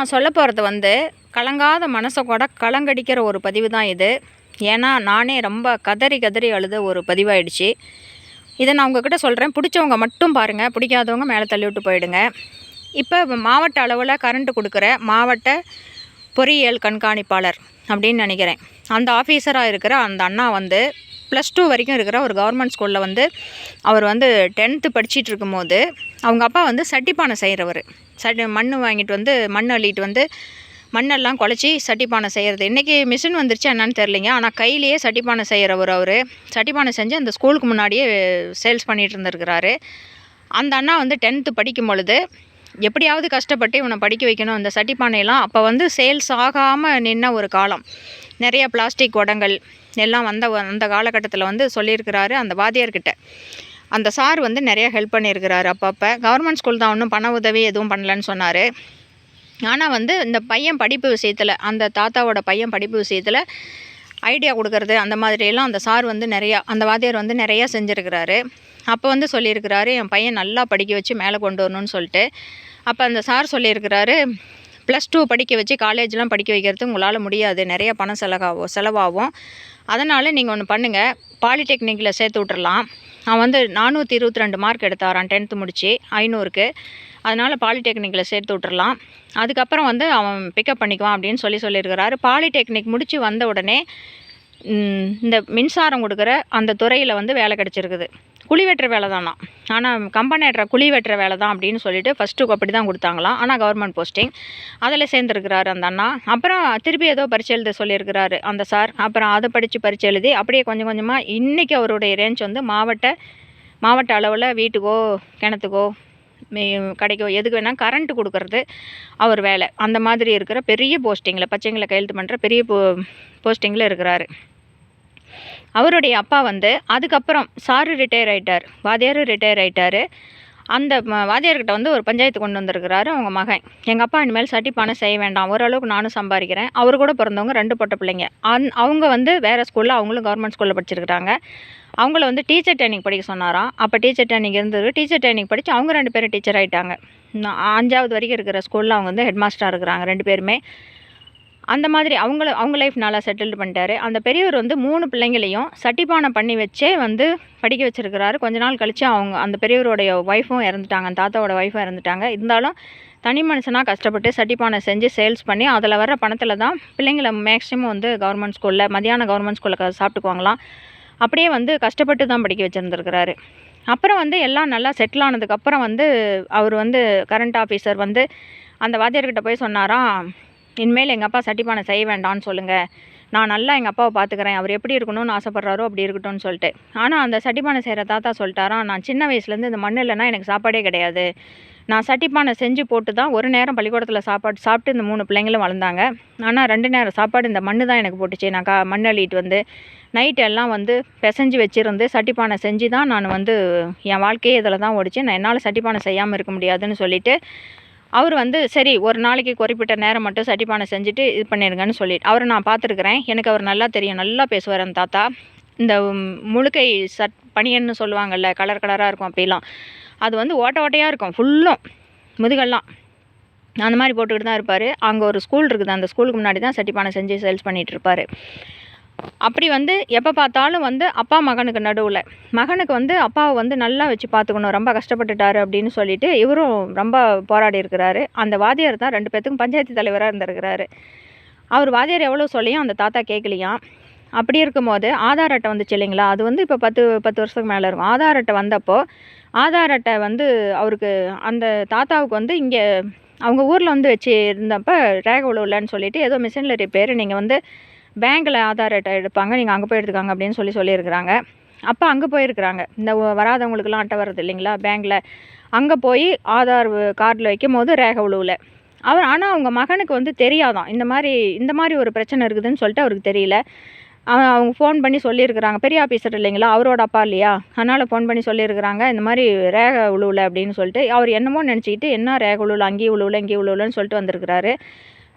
நான் சொல்ல போகிறது வந்து கலங்காத மனசை கூட கலங்கடிக்கிற ஒரு பதிவு தான் இது. ஏன்னா நானே ரொம்ப கதறி கதறி அழுத ஒரு பதிவாயிடுச்சு. இதை நான் உங்ககிட்ட சொல்கிறேன் பிடிச்சவங்க மட்டும் பாருங்கள் பிடிக்காதவங்க மேலே தள்ளி விட்டு போயிடுங்க. இப்போ மாவட்ட அளவில் கரண்ட் கொடுக்குற மாவட்ட பொறியியல் கண்காணிப்பாளர் அப்படின்னு நினைக்கிறேன். அந்த ஆஃபீஸராக இருக்கிற அந்த அண்ணா வந்து ப்ளஸ் டூ வரைக்கும் இருக்கிற ஒரு கவர்மெண்ட் ஸ்கூலில் வந்து அவர் வந்து டென்த்து படிச்சுட்டு இருக்கும்போது அவங்க அப்பா வந்து சட்டிப்பானை செய்கிறவர் சட்டி மண் வாங்கிட்டு வந்து மண் அள்ளிட்டு வந்து மண்ணெல்லாம் குழச்சி சட்டிப்பானை செய்கிறது இன்றைக்கி மிஷின் வந்துருச்சு என்னன்னு தெரிலிங்க ஆனால் கையிலேயே சட்டிப்பானை செய்கிறவர் அவர். சட்டிப்பானை செஞ்சு அந்த ஸ்கூலுக்கு முன்னாடியே சேல்ஸ் பண்ணிகிட்டு இருந்திருக்கிறாரு. அந்த அண்ணா வந்து டென்த்து படிக்கும் பொழுது எப்படியாவது கஷ்டப்பட்டு இவனை படிக்க வைக்கணும். அந்த சட்டிப்பானையெல்லாம் அப்போ வந்து சேல்ஸ் ஆகாமல் நின்ன ஒரு காலம். நிறைய பிளாஸ்டிக் குடங்கள் எல்லாம் வந்த அந்த காலகட்டத்தில் வந்து சொல்லியிருக்கிறாரு அந்த வாத்தியார்கிட்ட. அந்த சார் வந்து நிறைய ஹெல்ப் பண்ணியிருக்கிறாரு அப்பப்போ. கவர்மெண்ட் ஸ்கூல் தான் ஒன்றும் பண உதவி எதுவும் பண்ணலன்னு சொன்னார். ஆனால் வந்து இந்த பையன் படிப்பு விஷயத்தில் அந்த தாத்தாவோட பையன் படிப்பு விஷயத்தில் ஐடியா கொடுக்கறது அந்த மாதிரியெல்லாம் அந்த சார் வந்து நிறையா அந்த வாத்தியார் வந்து நிறையா செஞ்சுருக்கிறாரு. அப்போ வந்து சொல்லியிருக்கிறாரு என் பையன் நல்லா படிக்க வச்சு மேலே கொண்டு வரணும்னு சொல்லிட்டு. அப்போ அந்த சார் சொல்லியிருக்கிறாரு ப்ளஸ் டூ படிக்க வச்சு காலேஜ்லாம் படிக்க வைக்கிறது உங்களால் முடியாது. நிறைய பணம் செலவாகும் செலவாகும். அதனால் நீங்கள் ஒன்று பண்ணுங்கள் பாலிடெக்னிக்கில் சேர்த்து விட்றலாம் அவன் வந்து நானூற்றி இருபத்தி ரெண்டு மார்க் எடுத்தாரான் டென்த்து முடித்து ஐநூறுக்கு. அதனால் பாலிடெக்னிக்கில் சேர்த்து விட்றலாம் அதுக்கப்புறம் வந்து அவன் பிக்கப் பண்ணிக்குவான் அப்படின்னு சொல்லி சொல்லியிருக்கிறாரு. பாலிடெக்னிக் முடித்து வந்த உடனே இந்த மின்சாரம் கொடுக்குற அந்த துறையில் வந்து வேலை கிடச்சிருக்குது. குழி வெட்டுற வேலை தானா? ஆனால் கம்பெனிட்டுற குழி வெட்டுற வேலை தான் அப்படின்னு சொல்லிட்டு ஃபஸ்ட்டு அப்படி தான் கொடுத்தாங்களாம். ஆனால் கவர்மெண்ட் போஸ்டிங் அதில் சேர்ந்துருக்கிறாரு அந்த அண்ணா. அப்புறம் திருப்பி ஏதோ பரிச்சை எழுத சொல்லியிருக்கிறாரு அந்த சார் அப்புறம் அதை படித்து பரிச்சை எழுதி அப்படியே கொஞ்சம் கொஞ்சமாக இன்றைக்கி அவருடைய ரேஞ்ச் வந்து மாவட்ட மாவட்ட அளவில் வீட்டுக்கோ கிணத்துக்கோ மே- கடைக்கோ எதுக்கு வேணால் கரண்ட்டு கொடுக்கறது அவர் வேலை. அந்த மாதிரி இருக்கிற பெரிய போஸ்டிங்கில் பச்சைங்களை கையெழுத்து பண்ணுற பெரிய போ போஸ்டிங்கில் இருக்கிறாரு. அவருடைய அப்பா வந்து அதுக்கப்புறம் சாரு ரிட்டையர் ஆகிட்டார் வாத்தியார் ரிட்டையர் ஆகிட்டார் அந்த ம- வாத்தியார்கிட்ட வந்து ஒரு பஞ்சாயத்து கொண்டு வந்திருக்கிறாரு அவங்க மகன். எங்கள் அப்பா இனிமேல் சட்டி பணம் செய்ய வேண்டாம். ஓரளவுக்கு நானும் சம்பாதிக்கிறேன். அவர் கூட பிறந்தவங்க ரெண்டு பொட்ட பிள்ளைங்க. அந் அவங்க வந்து வேறு ஸ்கூலில் அவங்களும் கவர்மெண்ட் ஸ்கூலில் படிச்சிருக்கிறாங்க. அவங்கள வந்து டீச்சர் ட்ரைனிங் படிக்க சொன்னாராம். அப்போ டீச்சர் ட்ரைனிங் இருந்தது. டீச்சர் ட்ரைனிங் படித்து அவங்க ரெண்டு பேரும் டீச்சர் ஆகிட்டாங்க அஞ்சாவது வரைக்கும் இருக்கிற ஸ்கூலில் அவங்க வந்து ஹெட் மாஸ்டராக இருக்கிறாங்க ரெண்டு பேருமே. அந்த மாதிரி அவங்கள அவங்க லைஃப் நல்லா செட்டில்டு பண்ணிட்டாரு. அந்த பெரியவர் வந்து மூணு பிள்ளைங்களையும் சட்டிப்பானை பண்ணி வச்சே வந்து படிக்க வச்சுருக்கிறாரு. கொஞ்ச நாள் கழித்து அவங்க அந்த பெரியவருடைய ஒய்ஃபும் இறந்துட்டாங்க. அந்த தாத்தாவோட ஒய்ஃபும் இறந்துட்டாங்க. இருந்தாலும் தனி மனுஷனாக கஷ்டப்பட்டு சட்டிப்பானை செஞ்சு சேல்ஸ் பண்ணி அதில் வர பணத்தில் தான் பிள்ளைங்களை மேக்ஸிமம் வந்து கவர்மெண்ட் ஸ்கூலில் மதியானம் கவர்மெண்ட் ஸ்கூலில் சாப்பிட்டுக்குவாங்களாம். அப்படியே வந்து கஷ்டப்பட்டு தான் படிக்க வச்சுருந்துருக்கிறாரு. அப்புறம் வந்து எல்லாம் நல்லா செட்டில் ஆனதுக்கப்புறம் வந்து அவர் வந்து கரண்ட் ஆஃபீஸர் வந்து அந்த வாத்தியார்கிட்ட போய் சொன்னாராம் இனிமேல் எங்கள் அப்பா சட்டிப்பானை செய்ய வேண்டாம்னு சொல்லுங்கள் நான் நல்லா எங்கள் அப்பாவை பார்த்துக்கிறேன் அவர் எப்படி இருக்கணும்னு ஆசைப்பட்றாரோ அப்படி இருக்கட்டும்னு சொல்லிட்டு. ஆனால் அந்த சட்டிப்பானை செய்கிற தாத்தா சொல்லிட்டாராம் நான் சின்ன வயசுலேருந்து இந்த மண் இல்லைன்னா எனக்கு சாப்பாடே கிடையாது. நான் சட்டிப்பானை செஞ்சு போட்டு தான் ஒரு நேரம் பள்ளிக்கூடத்தில் சாப்பாடு சாப்பிட்டு இந்த மூணு பிள்ளைங்களும் வளர்ந்தாங்க. ஆனால் ரெண்டு நேரம் சாப்பாடு இந்த மண்ணு தான் எனக்கு போட்டுச்சு. நான் கா மண் அள்ளிட்டு வந்து நைட் எல்லாம் வந்து பிசைஞ்சு வச்சுருந்து சட்டிப்பானை செஞ்சு தான் நான் வந்து என் வாழ்க்கையே இதில் தான் ஓடிச்சு. நான் என்னால் சட்டிப்பானை செய்யாமல் இருக்க முடியாதுன்னு சொல்லிட்டு அவர் வந்து சரி ஒரு நாளைக்கு குறிப்பிட்ட நேரம் மட்டும் சட்டிப்பானை செஞ்சுட்டு இது பண்ணிடுங்கன்னு சொல்லிட்டு அவரை நான் பார்த்துருக்குறேன். எனக்கு அவர் நல்லா தெரியும் நல்லா பேசுவார் அந்த தாத்தா. இந்த முழுக்கை சட் பனியன்னு சொல்லுவாங்கல்ல கலர் கலராக இருக்கும் அப்படிலாம். அது வந்து ஓட்ட ஓட்டையாக இருக்கும் ஃபுல்லும் முதுகெல்லாம். அந்த மாதிரி போட்டுக்கிட்டு தான் இருப்பார். அங்கே ஒரு ஸ்கூல் இருக்குது அந்த ஸ்கூலுக்கு முன்னாடி தான் சட்டிப்பானை செஞ்சு சேல்ஸ் பண்ணிகிட்டு இருப்பார். அப்படி வந்து எப்போ பார்த்தாலும் வந்து அப்பா மகனுக்கு நடுவில். மகனுக்கு வந்து அப்பாவை வந்து நல்லா வச்சு பார்த்துக்கணும். ரொம்ப கஷ்டப்பட்டுட்டாரு அப்படின்னு சொல்லிட்டு இவரும் ரொம்ப போராடி இருக்கிறாரு. அந்த வாத்தியார் தான் ரெண்டு பேர்த்துக்கும் பஞ்சாயத்து தலைவராக இருந்திருக்கிறாரு. அவர் வாத்தியார் எவ்வளோ சொல்லியும் அந்த தாத்தா கேட்கலையாம் அப்படி இருக்கும்போது ஆதார் அட்டை வந்துச்சு இல்லைங்களா? அது வந்து இப்போ பத்து பத்து வருஷத்துக்கு மேலே இருக்கும். ஆதார் அட்டை வந்தப்போ ஆதார் அட்டை வந்து அவருக்கு அந்த தாத்தாவுக்கு வந்து இங்கே அவங்க ஊரில் வந்து வச்சு இருந்தப்போ ரேக உழவுலன்னு சொல்லிட்டு ஏதோ மிஷினில் ரிப்பேர் நீங்கள் வந்து பேங்க்கில் ஆதார் அட்டை எடுப்பாங்க நீங்கள் அங்கே போய் எடுத்துக்காங்க அப்படின்னு சொல்லி சொல்லியிருக்கிறாங்க. அப்போ அங்கே போயிருக்கிறாங்க. இந்த வராதவங்களுக்குலாம் வராதவங்களுக்கெல்லாம் அட்டை வருது இல்லைங்களா? பேங்க்கில் அங்கே போய் ஆதார் கார்டில் வைக்கும் போது ரேக உழுவில். அவர் ஆனால் அவங்க மகனுக்கு வந்து தெரியாதான். இந்த மாதிரி இந்த மாதிரி ஒரு பிரச்சனை இருக்குதுன்னு சொல்லிட்டு அவருக்கு தெரியல. அவன் அவங்க ஃபோன் பண்ணி சொல்லியிருக்கிறாங்க. பெரிய ஆஃபீஸர் இல்லைங்களா? அவரோட அப்பா இல்லையா? அதனால் ஃபோன் பண்ணி சொல்லியிருக்கிறாங்க. இந்த மாதிரி ரேக உழுவில் அப்படின்னு சொல்லிட்டு. அவர் என்னமோ நினச்சிக்கிட்டு என்ன ரேக உழுவில்? அங்கேயும் உழுவில் இங்கேயும் உழுவில்னு சொல்லிட்டு வந்திருக்கிறாரு.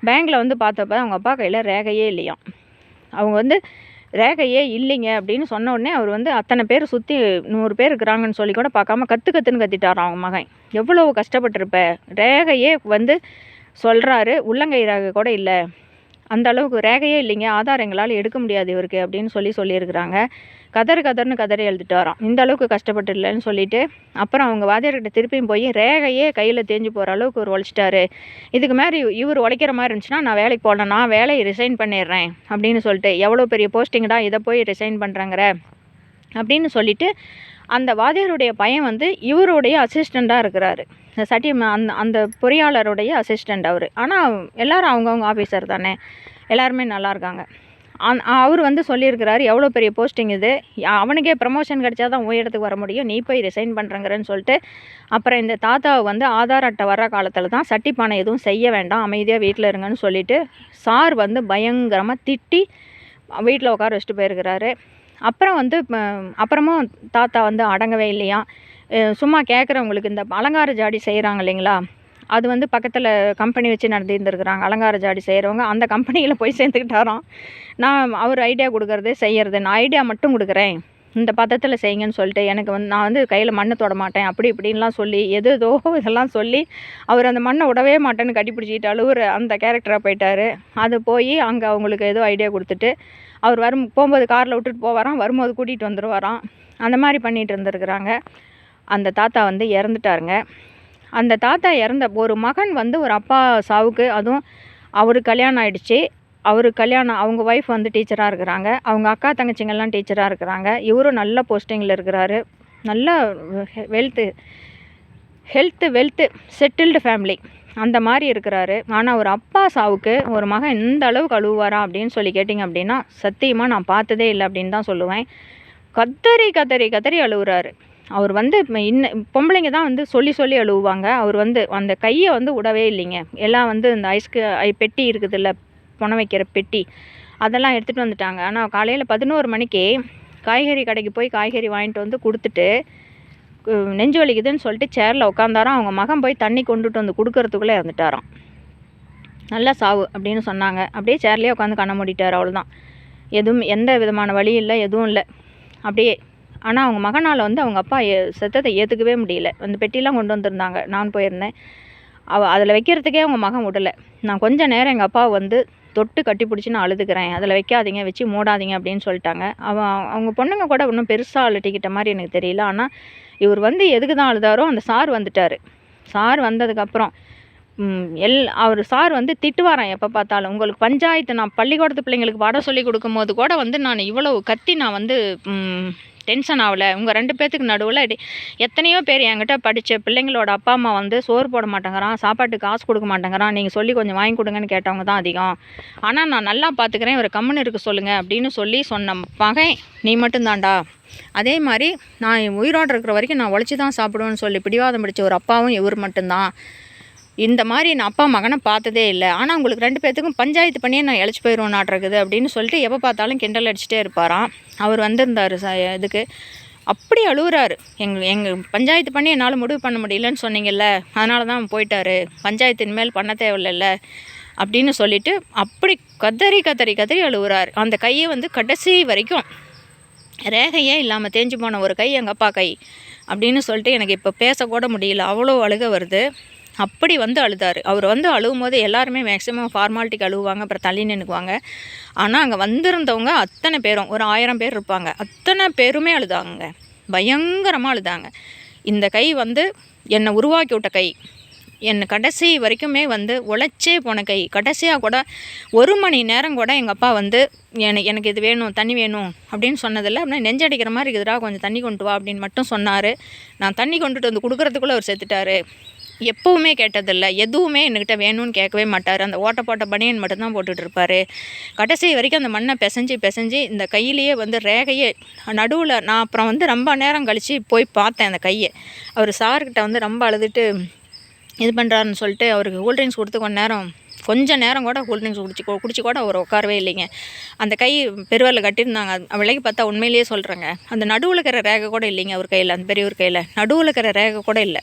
பேங்க்கில் வந்து பார்த்தப்ப அவங்க அப்பா கையில் ரேகையே இல்லையாம். அவங்க வந்து ரேகையே இல்லைங்க. அப்படின்னு சொன்ன உடனே அவர் வந்து அத்தனை பேர் சுற்றி நூறு பேர் இருக்கிறாங்கன்னு சொல்லி கூட பார்க்காம கற்று கற்றுன்னு கத்திட்டாராம் அவங்க மகன். எவ்வளோ கஷ்டப்பட்டிருப்ப? ரேகையே வந்து சொல்கிறாரு உள்ளங்கை ரேகை கூட இல்லை. அந்த அளவுக்கு ரேகையே இல்லைங்க. ஆதாரம் எங்களால் எடுக்க முடியாது இவருக்கு. அப்படின்னு சொல்லி சொல்லியிருக்கிறாங்க. கதறு கதர்னு கதறி எழுதிட்டு வரோம் இந்த அளவுக்கு கஷ்டப்பட்டு இல்லைன்னு சொல்லிட்டு அப்புறம் அவங்க வாத்தியார்கிட்ட திருப்பியும் போய் ரேகையே கையில் தேஞ்சு போகிற அளவுக்கு ஒரு உழைச்சிட்டாரு இதுக்கு மாதிரி இவர் உழைக்கிற மாதிரி இருந்துச்சுன்னா நான் வேலைக்கு போனேன் நான் வேலையை ரிசைன் பண்ணிடுறேன் அப்படின்னு சொல்லிட்டு எவ்வளோ பெரிய போஸ்டிங்கடா இதை போய் ரிசைன் பண்ணுறாங்கிற அப்படின்னு சொல்லிட்டு அந்த வாத்தியாருடைய பையன் வந்து இவருடைய அசிஸ்டண்ட்டாக இருக்கிறாரு. இந்த சட்டியம் அந்த அந்த பொறியாளருடைய அசிஸ்டண்ட் அவர். ஆனால் எல்லாரும் அவங்கவுங்க ஆஃபீஸர் தானே. எல்லாருமே நல்லா இருக்காங்க. அவர் வந்து சொல்லியிருக்கிறாரு எவ்வளோ பெரிய போஸ்டிங் இது? யா- அவனுக்கே ப்ரமோஷன் கிடைச்சா தான் உன் இடத்துக்கு வர முடியும். நீ போய் ரிசைன் பண்ணுறங்கிறன்னு சொல்லிட்டு அப்புறம் இந்த தாத்தாவை வந்து ஆதார் அட்டை வர்ற காலத்தில் தான் சட்டிப்பானை எதுவும் செய்ய வேண்டாம் அமைதியாக வீட்டில் இருங்கன்னு சொல்லிட்டு சார் வந்து பயங்கரமாக திட்டி வீட்டில் உட்கார வச்சுட்டு போயிருக்கிறாரு. அப்புறம் வந்து அப்புறமும் தாத்தா வந்து அடங்கவே இல்லையா? சும்மா கேட்குறவங்களுக்கு இந்த அலங்கார ஜாடி செய்கிறாங்க இல்லைங்களா? அது வந்து பக்கத்தில் கம்பெனி வச்சு நடத்திருந்துருக்குறாங்க அலங்கார ஜாடி செய்கிறவங்க அந்த கம்பெனியில் போய் சேர்ந்துக்கிட்டாராம் நான் அவர் ஐடியா கொடுக்கறது செய்கிறது நான் ஐடியா மட்டும் கொடுக்குறேன். இந்த பதத்தில் செய்யுங்கன்னு சொல்லிட்டு எனக்கு வந்து நான் வந்து கையில் மண்ணை தொட மாட்டேன். அப்படி இப்படின்லாம் சொல்லி எது ஏதோ இதெல்லாம் சொல்லி அவர் அந்த மண்ணை விடவே மாட்டேன்னு கட்டிப்பிடிச்சிக்கிட்டு அழுவுற அந்த கேரக்டராக போயிட்டாரு. அது போய் அங்கே அவங்களுக்கு ஏதோ ஐடியா கொடுத்துட்டு அவர் வரும் போகும்போது காரில் விட்டுட்டு போவாராம். வரும்போது கூட்டிகிட்டு வந்துடுவாராம் அந்த மாதிரி பண்ணிகிட்டு இருந்திருக்கிறாங்க. அந்த தாத்தா வந்து இறந்துட்டாருங்க. அந்த தாத்தா இறந்த ஒரு மகன் வந்து ஒரு அப்பா சாவுக்கு அதுவும் அவருக்கு கல்யாணம் ஆகிடுச்சி அவர் கல்யாணம் அவங்க ஒய்ஃப் வந்து டீச்சராக இருக்கிறாங்க. அவங்க அக்கா தங்கச்சிங்கெல்லாம் டீச்சராக இருக்கிறாங்க. இவரும் நல்ல போஸ்டிங்கில் இருக்கிறாரு. நல்ல wealth health wealth settled family அந்த மாதிரி இருக்கிறாரு. ஆனால் ஒரு அப்பா சாவுக்கு ஒரு மகன் எந்த அளவுக்கு அழுவாரா அப்படின்னு சொல்லி கேட்டிங்க அப்படின்னா சத்தியமாக நான் பார்த்ததே இல்லை அப்படின்னு தான் சொல்லுவேன். கத்தரி கத்தரி கத்தரி அழுவுறாரு. அவர் வந்து இப்ப இன்ன பொம்பளைங்க தான் வந்து சொல்லி சொல்லி அழுவுவாங்க. அவர் வந்து அந்த கையை வந்து விடவே இல்லைங்க. எல்லாம் வந்து இந்த ஐஸ்க்கு பெட்டி இருக்குதுல்ல புன வைக்கிற பெட்டி அதெல்லாம் எடுத்துகிட்டு வந்துட்டாங்க. ஆனால் காலையில் பதினோரு மணிக்கு காய்கறி கடைக்கு போய் காய்கறி வாங்கிட்டு வந்து கொடுத்துட்டு நெஞ்சு வலிக்குதுன்னு சொல்லிட்டு சேரில் உட்காந்தாராம் அவங்க மகன் போய் தண்ணி கொண்டுட்டு வந்து கொடுக்கறதுக்குள்ளே இறந்துட்டாராம். நல்ல சாவு அப்படின்னு சொன்னாங்க. அப்படியே சேர்லேயே உட்காந்து கண்ண மூடிட்டார். அவ்வளோதான் எதுவும் எந்த விதமான வழியும் இல்லை எதுவும் இல்லை. அப்படியே ஆனால் அவங்க மகனால் வந்து அவங்க அப்பா ஏ- ஏற்றுக்கவே முடியல. அந்த பெட்டிலாம் கொண்டு வந்திருந்தாங்க. நான் போயிருந்தேன். அவ அதில் வைக்கிறதுக்கே அவங்க மகன் விடலை நான் கொஞ்ச நேரம் எங்கள் அப்பாவை வந்து தொட்டு கட்டி பிடிச்சி நான் அழுதுக்கிறேன் அதில் வைக்காதீங்க வச்சு மூடாதீங்க அப்படின்னு சொல்லிட்டாங்க. அவன் அவங்க பொண்ணுங்க கூட ஒன்றும் பெருசாக அழுட்டிக்கிட்ட மாதிரி எனக்கு தெரியல. ஆனால் இவர் வந்து எதுக்கு தான் அழுதாரோ அந்த சார் வந்துட்டார். சார் வந்ததுக்கப்புறம் எல் அவர் சார் வந்து திட்டுவாரான் எப்போ பார்த்தாலும். உங்களுக்கு பஞ்சாயத்து நான் பள்ளிக்கூடத்து பிள்ளைங்களுக்கு பாடம் சொல்லி கொடுக்கும்போது கூட வந்து நான் இவ்வளவு கத்தி நான் வந்து டென்ஷன் ஆகலை. உங்கள் ரெண்டு பேர்த்துக்கு நடுவில் எத்தனையோ பேர் என்கிட்ட படித்த பிள்ளைங்களோட அப்பா அம்மா வந்து சோறு போட மாட்டேங்கிறான் சாப்பாட்டுக்கு காசு கொடுக்க மாட்டேங்கிறான் நீங்கள் சொல்லி கொஞ்சம் வாங்கி கொடுங்கன்னு கேட்டவங்க தான் அதிகம். ஆனால் நான் நல்லா பார்த்துக்கிறேன் ஒரு கம்முன்னு இருக்க சொல்லுங்கள் அப்படின்னு சொல்லி சொன்ன மகன் நீ மட்டும்தான்டா. அதே மாதிரி நான் உயிரோடு இருக்கிற வரைக்கும் நான் உழைச்சி தான் சாப்பிடுவேன்னு சொல்லி பிடிவாதம் பிடிச்ச ஒரு அப்பாவும் இவர் மட்டும்தான். இந்த மாதிரி நான் அப்பா மகனை பார்த்ததே இல்லை. ஆனால் உங்களுக்கு ரெண்டு பேர்த்துக்கும் பஞ்சாயத்து பண்ணியே நான் இழைச்சி போயிடுவோம் நாட்டுருக்குது அப்படின்னு சொல்லிட்டு எப்போ பார்த்தாலும் கிண்டல் அடிச்சுட்டே இருப்பாராம். அவர் வந்திருந்தார் ச இதுக்கு. அப்படி அழுகுறாரு எங்கள் எங்கள் பஞ்சாயத்து பண்ணி என்னால் முடிவு பண்ண முடியலன்னு சொன்னீங்கல்ல அதனால தான் போயிட்டாரு. பஞ்சாயத்து இனிமேல் பண்ண தேவையில்ல அப்படின்னு சொல்லிட்டு அப்படி கதறி கதறி கதறி அழுகுறாரு அந்த கையை வந்து கடைசி வரைக்கும் ரேகையே இல்லாமல் தேஞ்சு போன ஒரு கை எங்கள் அப்பா கை அப்படின்னு சொல்லிட்டு எனக்கு இப்போ பேசக்கூட முடியல. அவ்வளோ அழுக வருது. அப்படி வந்து அழுதார். அவர் வந்து அழுகும் போது எல்லாருமே மேக்ஸிமம் ஃபார்மாலிட்டிக்கு அழுவாங்க அப்புறம் தள்ளி நின்றுக்குவாங்க ஆனால் அங்கே வந்திருந்தவங்க அத்தனை பேரும் ஒரு ஆயிரம் பேர் இருப்பாங்க. அத்தனை பேருமே அழுதாங்க பயங்கரமாக அழுதாங்க. இந்த கை வந்து என்னை உருவாக்கி விட்ட கை. என்னை கடைசி வரைக்குமே வந்து உழைச்சே போன கை. கடைசியாக கூட ஒரு மணி நேரம் கூட எங்கள் அப்பா வந்து எனக்கு எனக்கு இது வேணும் தண்ணி வேணும் அப்படின்னு சொன்னதில்லை. அப்படின்னா நெஞ்சடிக்கிற மாதிரி இருக்குதுடா கொஞ்சம் தண்ணி கொண்டு வா அப்படின்னு மட்டும் சொன்னார். நான் தண்ணி கொண்டுட்டு வந்து கொடுக்குறதுக்குள்ளே அவர் செத்துட்டாரு. எப்பவுமே கேட்டதில்லை. எதுவுமே என்கிட்ட வேணும்னு கேட்கவே மாட்டார். அந்த ஓட்ட போட்ட பனியன் மட்டும்தான் போட்டுட்டு இருப்பார். கடைசி வரைக்கும் அந்த மண்ணை பிசைஞ்சு பிசைஞ்சு இந்த கையிலேயே வந்து ரேகையே நடுவில் நான் அப்புறம் வந்து ரொம்ப நேரம் கழித்து போய் பார்த்தேன் அந்த கையை. அவர் சார்கிட்ட வந்து ரொம்ப அழுதுட்டு இது பண்ணுறாருன்னு சொல்லிட்டு அவருக்கு கூல்ட்ரிங்க்ஸ் கொடுத்து கொஞ்ச நேரம் கொஞ்சம் நேரம் கூட கூல்ட்ரிங்க்ஸ் குடிச்சு குடிச்சு கூட அவர் உட்காரவே இல்லைங்க. அந்த கை பெருவரில் கட்டியிருந்தாங்க. விலைக்கு பார்த்தா உண்மையிலேயே சொல்கிறேங்க அந்த நடுவில் இருக்கிற ரேகை கூட இல்லைங்க அவர் கையில் அந்த பெரியவர் கையில். நடுவில் இருக்கிற ரேகை கூட இல்லை.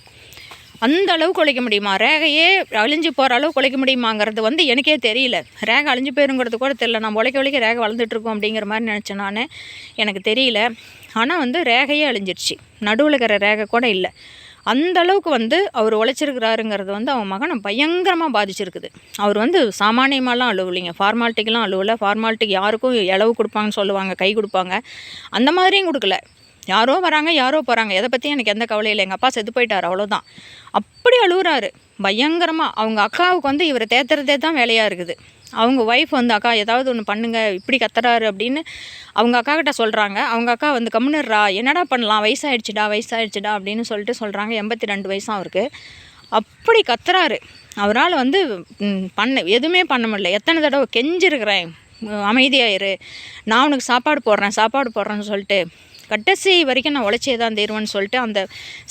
அந்த அளவு உழைக்க முடியுமா? ரேகையே அழிஞ்சு போகிற அளவு உழைக்க முடியுமாங்கிறது வந்து எனக்கே தெரியல. ரேகை அழிஞ்சு போயிருங்கிறது கூட தெரியல. நம்ம உழைக்க உழைக்க ரேகை வளர்ந்துட்டுருக்கோம் அப்படிங்கிற மாதிரி நினச்சேன் நான். எனக்கு தெரியல. ஆனால் வந்து ரேகையே அழிஞ்சிருச்சு. நடுவில் இருக்கிற ரேகை கூட இல்லை. அந்த அளவுக்கு வந்து அவர் உழைச்சிருக்கிறாருங்கிறது வந்து அவன் மகனை பயங்கரமாக பாதிச்சிருக்குது. அவர் வந்து சாமானியமாலாம் அழுவலைங்க. ஃபார்மாலிட்டிக்கெலாம் அழுவலை. ஃபார்மாலிட்டிக்கு யாருக்கும் இளவு கொடுப்பாங்கன்னு சொல்லுவாங்க கை கொடுப்பாங்க. அந்த மாதிரியும் கொடுக்கல. யாரோ வராங்க யாரோ போகிறாங்க எதை பற்றி எனக்கு எந்த கவலையும் இல்லை. எங்கள் அப்பா செத்து போயிட்டார் அவ்வளோதான் அப்படி அழுகுறாரு பயங்கரமாக அவங்க அக்காவுக்கு வந்து இவரை தேத்துறதே தான் வேலையாக இருக்குது. அவங்க ஒய்ஃப் வந்து அக்கா ஏதாவது ஒன்று பண்ணுங்க. இப்படி கத்துறாரு அப்படின்னு அவங்க அக்கா கிட்ட சொல்கிறாங்க அவங்க அக்கா வந்து கம்முன்னுறா என்னடா பண்ணலாம்? வயசாயிடுச்சுடா வயசாயிடுச்சுடா அப்படின்னு சொல்லிட்டு சொல்கிறாங்க எண்பத்தி ரெண்டு வயசும் அவருக்கு. அப்படி கத்துறாரு. அவரால் வந்து பண்ண எதுவுமே பண்ண முடியல. எத்தனை தடவை கெஞ்சிருக்கிறேன். அமைதியாயிரு. நான் உனக்கு சாப்பாடு போடுறேன் சாப்பாடு போடுறேன்னு சொல்லிட்டு கடைசி வரைக்கும் நான் உழைச்சே தான் தீருவேன்னு சொல்லிட்டு அந்த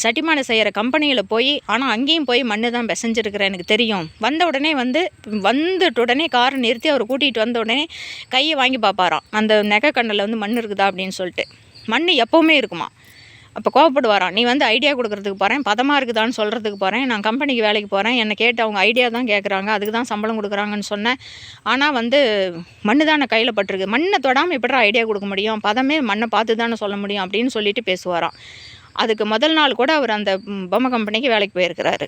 சட்டிமான செய்கிற கம்பெனியில் போய் ஆனால் அங்கேயும் போய் மண்ணு தான் பிசைஞ்சிருக்கிறேன் எனக்கு தெரியும். வந்த உடனே வந்து வந்துட்டு உடனே காரை நிறுத்தி அவர் கூட்டிகிட்டு வந்த உடனே கையை வாங்கி பார்ப்பாராம். அந்த நெகக்கண்ணில் வந்து மண் இருக்குதா அப்படின்னு சொல்லிட்டு. மண் எப்போவுமே இருக்குமா? அப்போ கோவப்படுவாராம் நீ வந்து ஐடியா கொடுக்குறதுக்கு போகிறேன் பதமாக இருக்குதான்னு சொல்கிறதுக்கு போகிறேன் நான் கம்பெனிக்கு வேலைக்கு போகிறேன் என்னை கேட்டு அவங்க ஐடியா தான் கேட்குறாங்க அதுக்கு தான் சம்பளம் கொடுக்குறாங்கன்னு சொன்னேன். ஆனால் வந்து மண்ணு தானே கையில் பட்டிருக்கு. மண்ணை தொடாமல் எப்படா ஐடியா கொடுக்க முடியும்? பதமே மண்ணை பார்த்து தானே சொல்ல முடியும்? அப்படின்னு சொல்லிட்டு பேசுவாராம். அதுக்கு முதல் நாள் கூட அவர் அந்த பொம்மை கம்பெனிக்கு வேலைக்கு போயிருக்கிறாரு.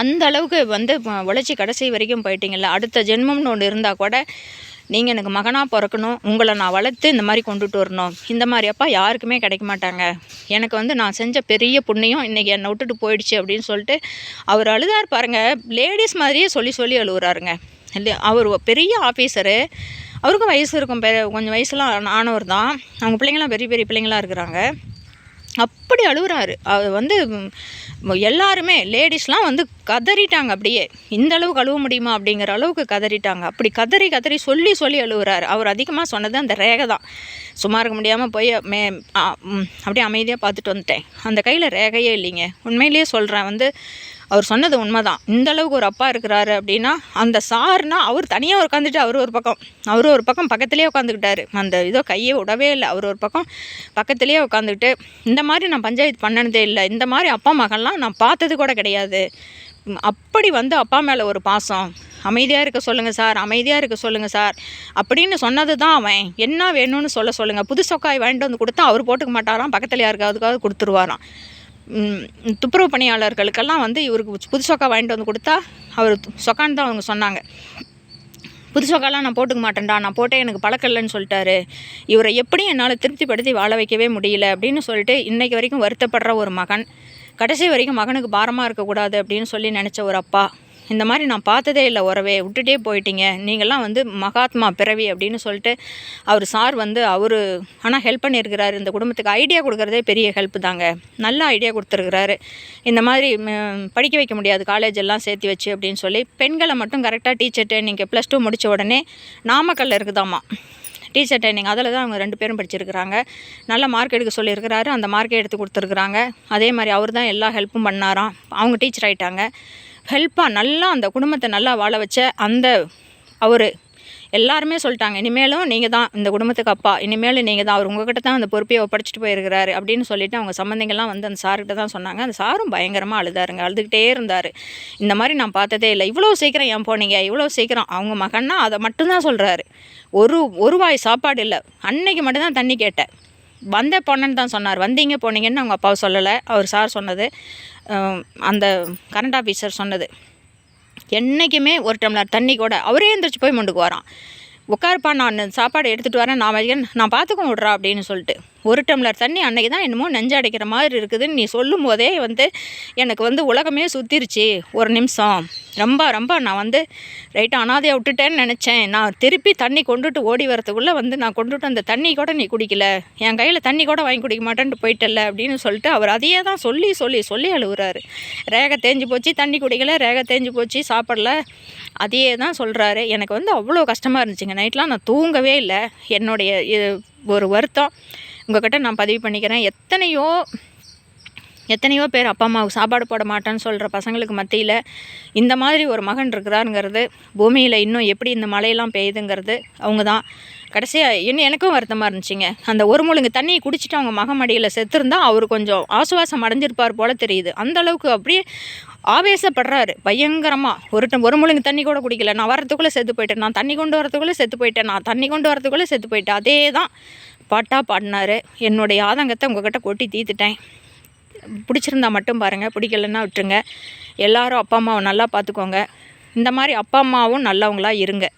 அந்த அளவுக்கு வந்து உழைச்சி கடைசி வரைக்கும் போயிட்டீங்கல்ல அடுத்த ஜென்மம்னு ஒன்று இருந்தால் கூட நீங்கள் எனக்கு மகனாக பிறக்கணும் உங்களை நான் வளர்த்து இந்த மாதிரி கொண்டுட்டு வரணும். இந்த மாதிரி அப்பா யாருக்குமே கிடைக்க மாட்டாங்க. எனக்கு வந்து நான் செஞ்ச பெரிய புண்ணியம் இன்றைக்கி என்னை விட்டுட்டு போயிடுச்சு அப்படின்னு சொல்லிட்டு அவர் அழுதார் பாருங்கள் லேடிஸ் மாதிரியே சொல்லி சொல்லி அழுகுறாருங்க இல்லை அவர் பெரிய ஆஃபீஸரு அவருக்கும் வயசு இருக்கும் பெ கொஞ்சம் வயசுலாம் ஆனவர் தான். அவங்க பிள்ளைங்களாம் பெரிய பெரிய பிள்ளைங்களாக இருக்கிறாங்க. அப்படி அழுகுறாரு அது வந்து எல்லாருமே லேடிஸ்லாம் வந்து கதறிட்டாங்க அப்படியே. இந்த அளவுக்கு அழுவ முடியுமா அப்படிங்கிற அளவுக்கு கதறிட்டாங்க. அப்படி கதறி கதறி சொல்லி சொல்லி அழுகுறாரு அவர் அதிகமாக சொன்னது அந்த ரேகை தான். சும்மா இருக்க முடியாமல் போய் மே அப்படியே அமைதியாக பார்த்துட்டு வந்துட்டேன். அந்த கையில் ரேகையே இல்லைங்க. உண்மையிலேயே சொல்கிறேன் வந்து அவர் சொன்னது உண்மைதான். இந்த அளவுக்கு ஒரு அப்பா இருக்கிறாரு அப்படின்னா அந்த சார்னா அவர் தனியாக உட்காந்துட்டு அவர் ஒரு பக்கம். அவர் ஒரு பக்கம் பக்கத்துலேயே உட்காந்துக்கிட்டாரு அந்த இதோ கையை விடவே இல்லை. அவர் ஒரு பக்கம் பக்கத்துலேயே உட்காந்துக்கிட்டு இந்த மாதிரி நான் பஞ்சாயத்து பண்ணனதே இல்லை. இந்த மாதிரி அப்பா மகன்லாம் நான் பார்த்தது கூட கிடையாது. அப்படி வந்து அப்பா மேலே ஒரு பாசம். அமைதியாக இருக்க சொல்லுங்கள் சார் அமைதியாக இருக்க சொல்லுங்கள் சார் அப்படின்னு சொன்னது தான் அவன். என்ன வேணும்னு சொல்ல சொல்லுங்கள் புது சொக்காய் வாங்கிட்டு வந்து கொடுத்தா அவர் போட்டுக்க மாட்டாராம். பக்கத்தில் யாருக்காவதுக்காவது கொடுத்துருவாராம். துப்புரவு பணியாளர்களுக்கெல்லாம் வந்து இவருக்கு புது சொக்கா வாங்கிட்டு வந்து கொடுத்தா அவர் சொக்கான்னு தான் அவங்க சொன்னாங்க. புது சொக்காலாம் நான் போட்டுக்க மாட்டேன்டா நான் போட்டே எனக்கு பழக்கம் இல்லைன்னு சொல்லிட்டாரு. இவரை எப்படி என்னால் திருப்திப்படுத்தி வாழ வைக்கவே முடியல அப்படின்னு சொல்லிட்டு இன்றைக்கு வரைக்கும் வருத்தப்படுற ஒரு மகன். கடைசி வரைக்கும் மகனுக்கு பாரமாக இருக்கக்கூடாது அப்படின்னு சொல்லி நினச்ச ஒரு அப்பா. இந்த மாதிரி நான் பார்த்ததே இல்லை உறவே. விட்டுட்டே போயிட்டீங்க. நீங்கள்லாம் வந்து மகாத்மா பிறவி அப்படின்னு சொல்லிட்டு அவர் சார் வந்து அவர் ஆனால் ஹெல்ப் பண்ணியிருக்கிறாரு. இந்த குடும்பத்துக்கு ஐடியா கொடுக்குறதே பெரிய ஹெல்ப் தாங்க. நல்ல ஐடியா கொடுத்துருக்குறாரு. இந்த மாதிரி படிக்க வைக்க முடியாது. காலேஜ் எல்லாம் சேர்த்து வச்சு அப்படின்னு சொல்லி பெண்களை மட்டும் கரெக்டாக டீச்சர் ட்ரைனிங் ப்ளஸ் டூ முடித்த உடனே நாமக்கல்ல இருக்குதாம்மா டீச்சர் ட்ரைனிங் அதில் தான் அவங்க ரெண்டு பேரும் படிச்சிருக்கிறாங்க. நல்ல மார்க் எடுக்க சொல்லியிருக்கிறாரு. அந்த மார்க்கை எடுத்து கொடுத்துருக்குறாங்க. அதே மாதிரி அவர் தான் எல்லா ஹெல்ப்பும் பண்ணாராம். அவங்க டீச்சர் ஆகிட்டாங்க ஹெல்ப்பாக நல்லா அந்த குடும்பத்தை நல்லா வாழ வச்ச அந்த அவர். எல்லாருமே சொல்லிட்டாங்க இனிமேலும் நீங்கள் தான் இந்த குடும்பத்துக்கு அப்பா இனிமேலும் நீங்கள் தான் அவர் உங்ககிட்ட தான் அந்த பொறுப்பையை ஒப்படைச்சிட்டு போயிருக்கிறாரு அப்படின்னு சொல்லிட்டு அவங்க சம்மந்திங்கெல்லாம் வந்து அந்த சார்கிட்ட தான் சொன்னாங்க. அந்த சாரும் பயங்கரமாக அழுதாருங்க அழுதுகிட்டே இருந்தார். இந்த மாதிரி நான் பார்த்ததே இல்லை இவ்வளோ சீக்கிரம் ஏன் போனீங்க? இவ்வளோ சீக்கிரம். அவங்க மகன்னா அதை மட்டும்தான் சொல்கிறாரு ஒரு ஒரு வாய் சாப்பாடு இல்லை அன்னைக்கு மட்டும்தான் தண்ணி கேட்டேன். வந்த போனேன்னு தான் சொன்னார். வந்தீங்க போனீங்கன்னு அவங்க அப்பாவை சொல்லலை. அவர் சார் சொன்னது அந்த கரண்ட் ஆஃபீஸர் சொன்னது. என்றைக்குமே ஒரு டம்ளர் தண்ணி கூட அவரே எழுந்திரிச்சு போய் முண்டுக்கு வரான். உட்காருப்பா நான் சாப்பாடு எடுத்துகிட்டு வரேன் நான் வைக்கிறேன் நான் பார்த்துக்க விட்றா அப்படின்னு சொல்லிட்டு. ஒரு டம்ளர் தண்ணி அன்னைக்கு தான் என்னமோ நெஞ்சு அடைக்கிற மாதிரி இருக்குதுன்னு நீ சொல்லும் போதே வந்து எனக்கு வந்து உலகமே சுற்றிருச்சு ஒரு நிமிஷம். ரொம்ப ரொம்ப நான் வந்து ரைட்டாக அனாதையை விட்டுட்டேன்னு நினச்சேன். நான் திருப்பி தண்ணி கொண்டுட்டு ஓடி வரதுக்குள்ளே வந்து நான் கொண்டுட்டு அந்த தண்ணி கூட நீ குடிக்கல. என் கையில் தண்ணி கூட வாங்கி குடிக்க மாட்டேன்ட்டு போயிட்டல அப்படின்னு சொல்லிட்டு அவர் அதையே தான் சொல்லி சொல்லி சொல்லி அழுகுறாரு. ரேகை தேஞ்சு போச்சு தண்ணி குடிக்கல ரேகை தேஞ்சு போச்சு சாப்பிடல. அதையே தான் சொல்கிறாரு எனக்கு வந்து அவ்வளோ கஷ்டமாக இருந்துச்சுங்க. நைட்லாம் நான் தூங்கவே இல்லை. என்னுடைய இது ஒரு வருத்தம். உங்ககிட்ட நான் பதிவு பண்ணிக்கிறேன். எத்தனையோ எத்தனையோ பேர் அப்பா அம்மாவுக்கு சாப்பாடு போட மாட்டேன்னு சொல்கிற பசங்களுக்கு மத்தியில் இந்த மாதிரி ஒரு மகன் இருக்கிறாருங்கிறது பூமியில் இன்னும் எப்படி இந்த மழையெல்லாம் பெய்யுதுங்கிறது அவங்க தான் கடைசியாக இன்னும் எனக்கும் வருத்தமாக இருந்துச்சுங்க. அந்த ஒரு முழுங்கு தண்ணியை குடிச்சிட்டு அவங்க மகமடியில் மடியில் செத்துருந்தா அவர் கொஞ்சம் ஆசுவாசம் அடைஞ்சிருப்பார் போல் தெரியுது. அந்த அளவுக்கு அப்படியே ஆவேசப்படுறாரு. பயங்கரமாக ஒரு டம் ஒரு முழுங்கு தண்ணி கூட குடிக்கல. நான் வரத்துக்குள்ளே செத்து போயிட்டேன். நான் தண்ணி கொண்டு வரத்துக்குள்ளே செத்து போயிட்டேன். நான் தண்ணி கொண்டு வரத்துக்குள்ளே செத்து போயிட்டேன். அதே தான் பாட்டாக பாடினாரு. என்னுடைய ஆதங்கத்தை உங்ககிட்ட கொட்டி தீர்த்துட்டேன். பிடிச்சிருந்தா மட்டும் பாருங்கள் பிடிக்கலன்னா விட்டுருங்க. எல்லாரும் அப்பா அம்மாவை நல்லா பார்த்துக்கோங்க. இந்த மாதிரி அப்பா அம்மாவும் நல்லவங்களா இருங்க.